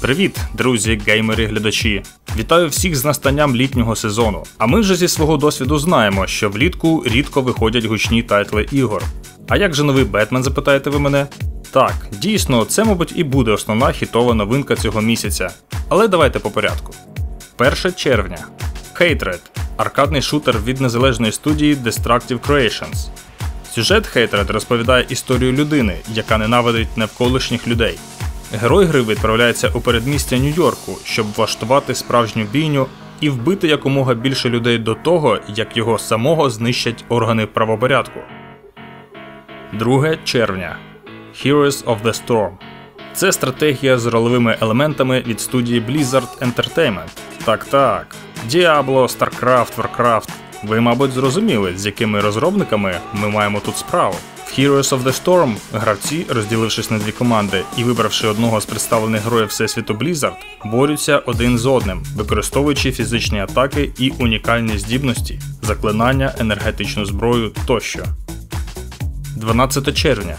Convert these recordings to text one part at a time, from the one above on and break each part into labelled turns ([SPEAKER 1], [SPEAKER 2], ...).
[SPEAKER 1] Привіт, друзі, геймери, глядачі! Вітаю всіх з настанням літнього сезону. А ми вже зі свого досвіду знаємо, що влітку рідко виходять гучні тайтли ігор. А як же новий Бетмен, запитаєте ви мене? Так, дійсно, це, мабуть, і буде основна хітова новинка цього місяця. Але давайте по порядку. 1 червня. Hatred аркадний шутер від незалежної студії Destructive Creations. Сюжет Hatred розповідає історію людини, яка ненавидить навколишніх людей. Герой гри відправляється у передмістя Нью-Йорку, щоб влаштувати справжню бійню і вбити якомога більше людей до того, як його самого знищать органи правопорядку. 2 червня Heroes of the Storm. Це стратегія з рольовими елементами від студії Blizzard Entertainment. Так так. Diablo, StarCraft, Warcraft. Ви, мабуть, зрозуміли, з якими розробниками ми маємо тут справу. Heroes of the Storm гравці, розділившись на дві команди і вибравши одного з представлених героїв Всесвіту Blizzard, борються один з одним, використовуючи фізичні атаки і унікальні здібності, заклинання, енергетичну зброю тощо. 12 червня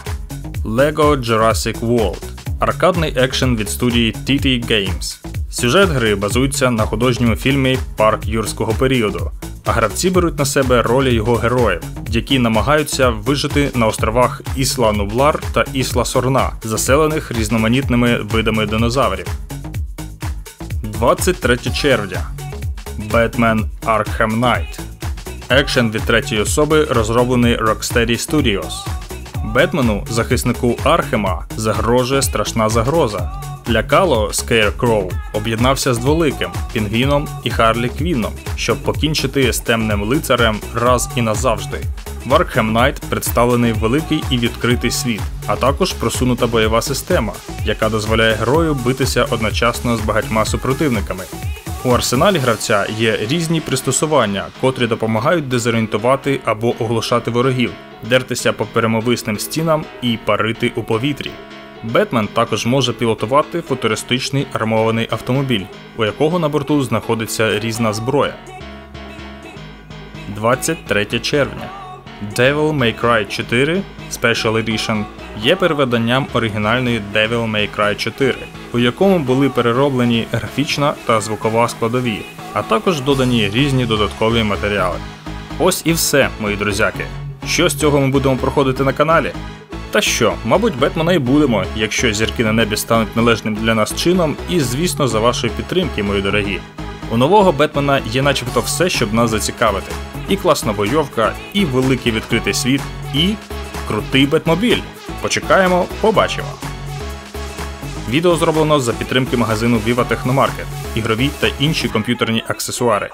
[SPEAKER 1] LEGO Jurassic World аркадний екшен від студії TT Games. Сюжет гри базується на художньому фільмі Парк юрського періоду, а гравці беруть на себе ролі його героїв, які намагаються вижити на островах Ісла Нублар та Ісла Сорна, заселених різноманітними видами динозаврів. 23 червня Batman Arkham Knight. Екшен від третьої особи розроблений Rocksteady Studios. Бетмену, захиснику Архема, загрожує страшна загроза. Лякало Scarecrow об'єднався з дволиким Пінгвіном і Харлі Квінном, щоб покінчити з темним лицарем раз і назавжди. В Arkham Knight представлений великий і відкритий світ, а також просунута бойова система, яка дозволяє герою битися одночасно з багатьма супротивниками. У арсеналі гравця є різні пристосування, котрі допомагають дезорієнтувати або оглушати ворогів, дертися по перемовисним стінам і парити у повітрі. Бетмен також може пілотувати футуристичний армований автомобіль, у якого на борту знаходиться різна зброя. 23 червня. Devil May Cry 4 Special Edition є переведенням оригінальної Devil May Cry 4, у якому були перероблені графічна та звукова складові, а також додані різні додаткові матеріали. Ось і все, мої друзяки. Що з цього ми будемо проходити на каналі? Та що, мабуть, Бетмена і будемо, якщо зірки на небі стануть належним для нас чином, і, звісно, за вашої підтримки, мої дорогі. У нового Бетмена є начебто все, щоб нас зацікавити. І класна бойовка, і великий відкритий світ, і крутий Бетмобіль. Почекаємо, побачимо. Відео зроблено за підтримки магазину Viva Technomarket, ігрові та інші комп'ютерні аксесуари.